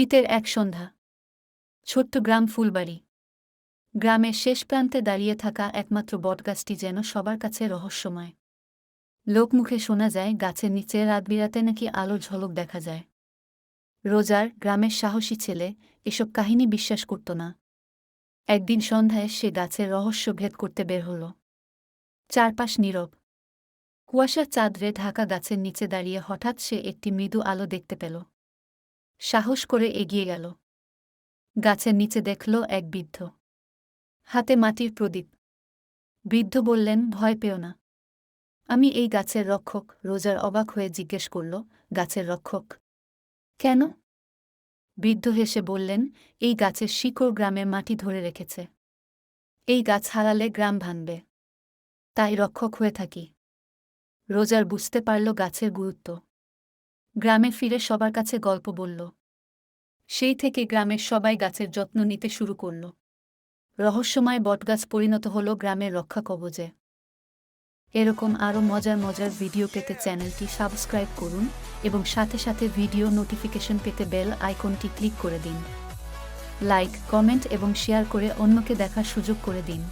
শীতের এক সন্ধ্যা। ছোট্ট গ্রাম ফুলবাড়ি। গ্রামের শেষ প্রান্তে দাঁড়িয়ে থাকা একমাত্র বটগাছটি যেন সবার কাছে রহস্যময়। লোকমুখে শোনা যায়, গাছের নিচে রাত বিরাতে নাকি আলো ঝলক দেখা যায়। রোজার গ্রামের সাহসী ছেলে এসব কাহিনী বিশ্বাস করত না। একদিন সন্ধ্যায় সে গাছের রহস্য ভেদ করতে বের হল। চারপাশ নীরব। কুয়াশার চাঁদরে ঢাকা গাছের নিচে দাঁড়িয়ে হঠাৎ সে একটি মৃদু আলো দেখতে পেল। সাহস করে এগিয়ে গেল। গাছের নিচে দেখল এক বৃদ্ধ। হাতে মাটির প্রদীপ। বৃদ্ধ বললেন, ভয় পেও না। আমি এই গাছের রক্ষক। রোজার অবাক হয়ে জিজ্ঞেস করল, গাছের রক্ষক? কেন? বৃদ্ধ হেসে বললেন, এই গাছের শিকড় গ্রামের মাটি ধরে রেখেছে। এই গাছ হারালে গ্রাম ভাঙবে। তাই রক্ষক হয়ে থাকি। রোজার বুঝতে পারল গাছের গুরুত্ব। গ্রামে ফিরে সবার কাছে গল্প বলল। সেই থেকে গ্রামের সবাই গাছের যত্ন নিতে শুরু করল। রহস্যময় বটগাছ পরিণত হল গ্রামের রক্ষা কবজে এরকম আরও মজার মজার ভিডিও পেতে চ্যানেলটি সাবস্ক্রাইব করুন এবং সাথে সাথে ভিডিও নোটিফিকেশন পেতে বেল আইকনটি ক্লিক করে দিন। লাইক, কমেন্ট এবং শেয়ার করে অন্যকে দেখার সুযোগ করে দিন।